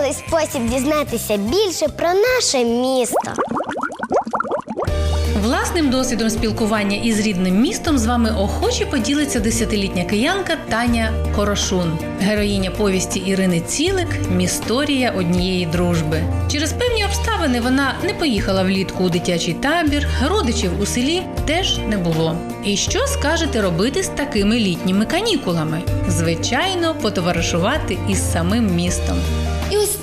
веселий спосіб дізнатися більше про наше місто. Власним досвідом спілкування із рідним містом з вами охоче поділиться десятилітня киянка Таня Хорошун, героїня повісті Ірини Цілик Місторія однієї дружби. Через певні обставини вона не поїхала влітку у дитячий табір, родичів у селі теж не було. І що скажете робити з такими літніми канікулами? Звичайно, потоваришувати із самим містом.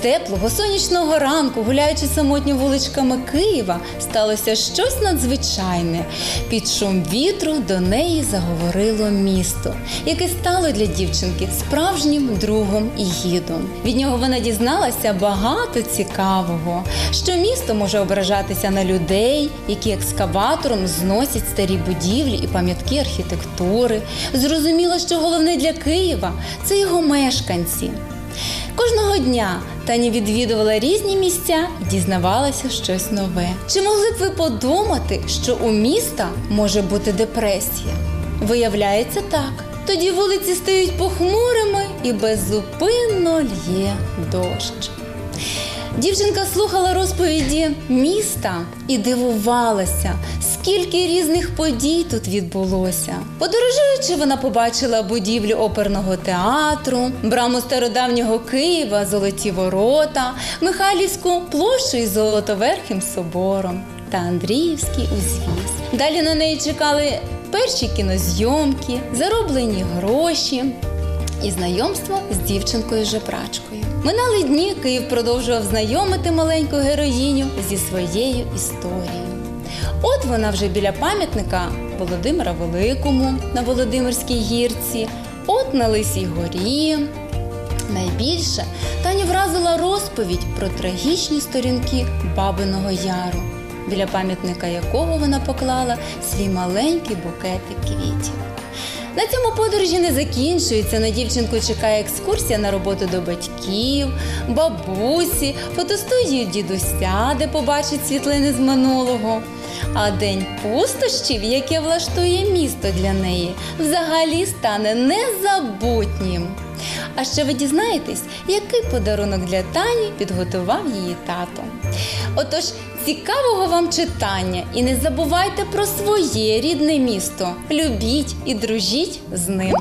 Теплого сонячного ранку, гуляючи самотньо вуличками Києва, сталося щось надзвичайне. Під шум вітру до неї заговорило місто, яке стало для дівчинки справжнім другом і гідом. Від нього вона дізналася багато цікавого, що місто може ображатися на людей, які екскаватором зносять старі будівлі і пам'ятки архітектури. Зрозуміло, що головне для Києва це його мешканці. Кожного дня Таня відвідувала різні місця і дізнавалася щось нове. Чи могли б ви подумати, що у міста може бути депресія? Виявляється так. Тоді вулиці стають похмурими і беззупинно лє дощ. Дівчинка слухала розповіді міста і дивувалася, скільки різних подій тут відбулося. Подорожуючи, вона побачила будівлю оперного театру, браму стародавнього Києва, золоті ворота, Михайлівську площу із Золотоверхим собором та Андріївський узвіз. Далі на неї чекали перші кінозйомки, зароблені гроші і знайомство з дівчинкою жебрачкою. Минали дні Київ продовжував знайомити маленьку героїню зі своєю історією. От вона вже біля пам'ятника Володимира Великому на Володимирській гірці, от на Лисій горі. Найбільше Таню вразила розповідь про трагічні сторінки Бабиного Яру, біля пам'ятника якого вона поклала свій маленький букетик квітів. На цьому подорожі не закінчується. На дівчинку чекає екскурсія на роботу до батьків, бабусі, фотостудію дідуся, де побачить світлини з минулого. А день пустощів, яке влаштує місто для неї, взагалі стане незабутнім. А ще ви дізнаєтесь, який подарунок для Тані підготував її тато. Отож, цікавого вам читання і не забувайте про своє рідне місто. Любіть і дружіть з ним.